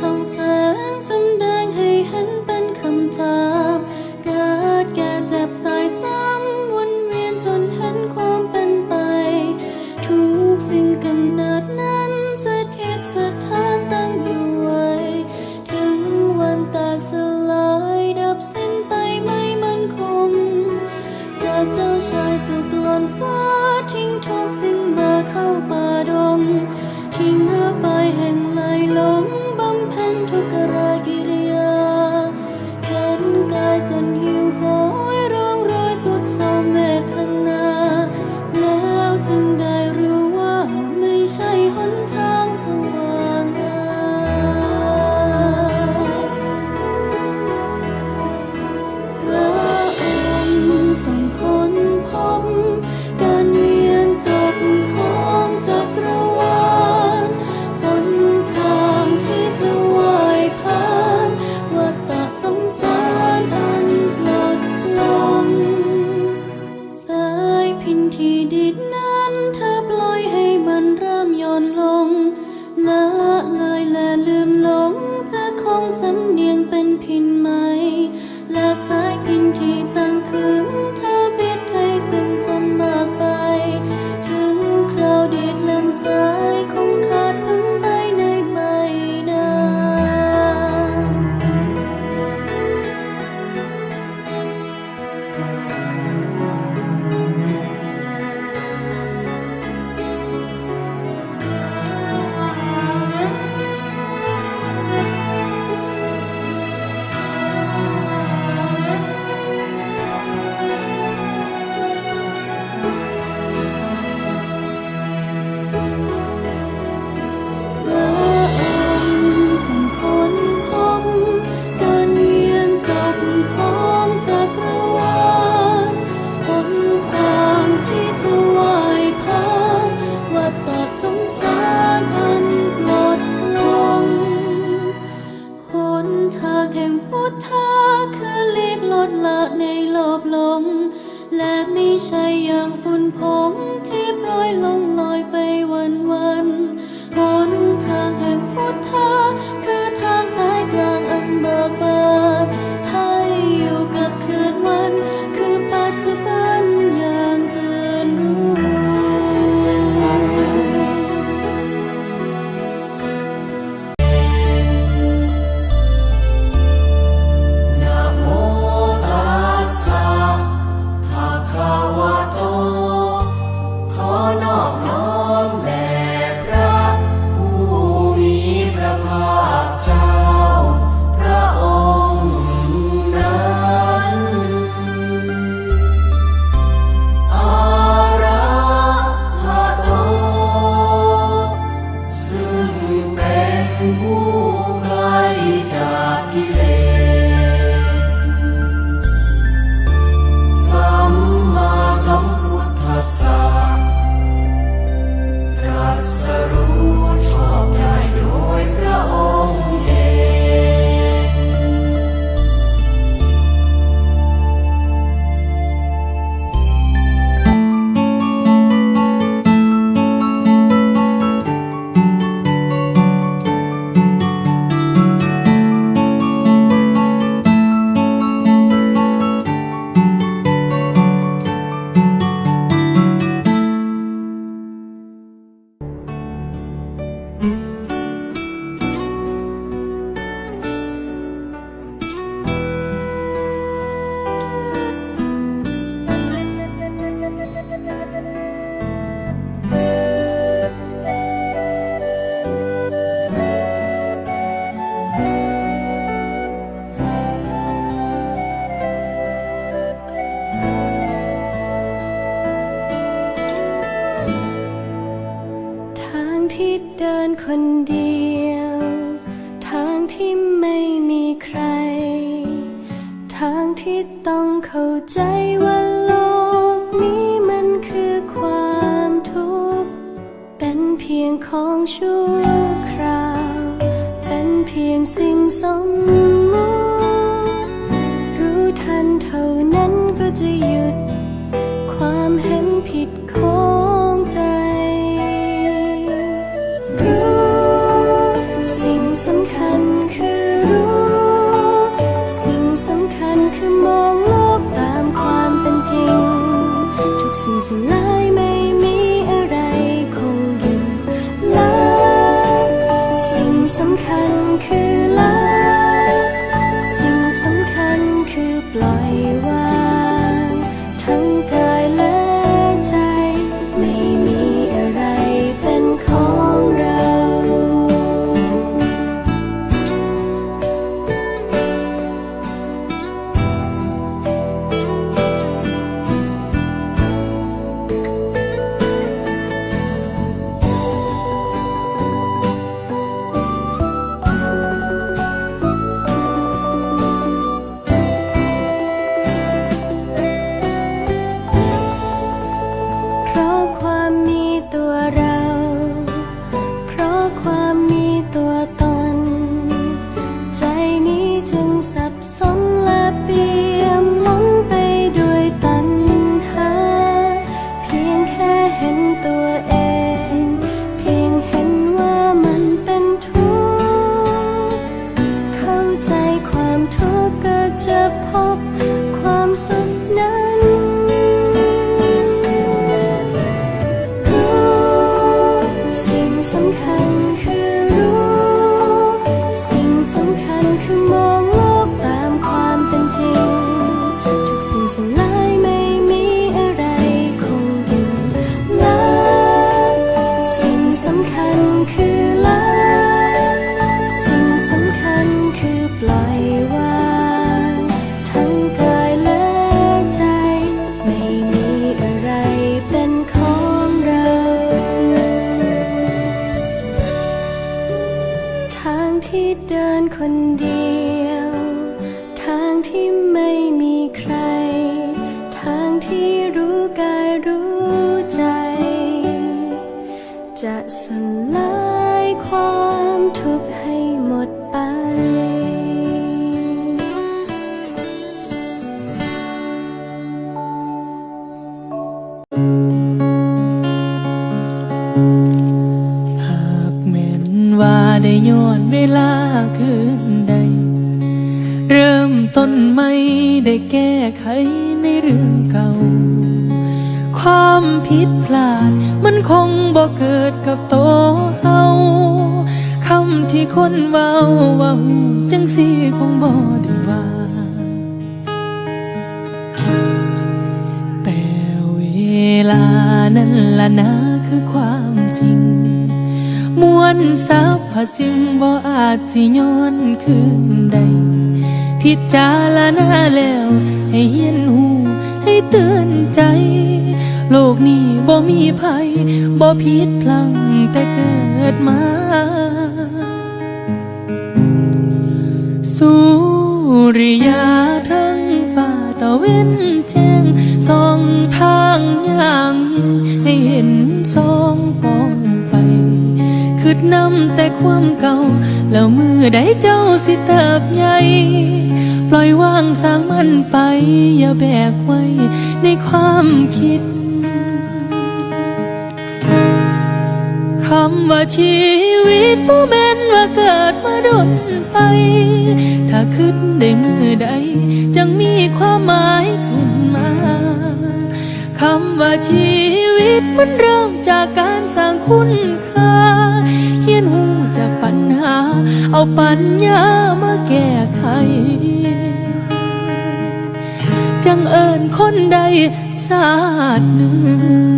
ส่องแสงสำแดงให้เห็นเป็นคำถามเกิดแก่เจ็บตายซ้ำวนเวียนจนเห็นความเป็นไป ทุกสิ่งกำเนิดนั้นสถิตสถาน พุทธาคือเล็กลดละในโลบลง และไม่ใช่อย่างฝุ่นผงที่โปรยลงลอยไป คนเดียว ทางที่ไม่มีใคร ทางที่ต้องเข้าใจว่าโลกนี้มันคือความทุกข์ เป็นเพียงของชั่วคราว เป็นเพียงสิ่งสมมติรู้ทันเท่านั้นก็จะหยุด จะสลายความทุกข์ให้หมดไป หากแม่นว่าได้ย้อนเวลาคืนใด เริ่มต้นไม่ได้แก้ไขในเรื่อง ความผิดพลาด มันคงบ่เกิดกับโตเฮาคำที่คนเว้าว่าจังสีคงบ่ได้ว่า แต่เวลานั้นละนะคือความจริง มวลสรรพสิ่งบ่อาจสิย้อนคืนใดพิจารณาแล้ว ให้เห็นหูให้เตือนใจ โลกนี้บ่มีภัยบ่ผิดพลังแต่เกิดมา สุริยาทั้งฟ้าตะเว้นแจ้งสองทางอย่างยิ่งให้เห็นสองปองไปคืดนำแต่ความเก่า แล้วมือใดเจ้าสิเติบใหญ่ปล่อยวางสร้างมันไป อย่าแบกไว้ในความคิด คำว่าชีวิตผู้แม่นว่าเกิดมาดนไป ถ้าคิดได้มือใดจังมีความหมายขึ้นมาคำว่าชีวิตมันเริ่มจากการสร้างคุณค่าเฮียนหูจากปัญหา เอาปัญญามาแก้ไข จังเอิญคนใดศาสตร์หนึ่ง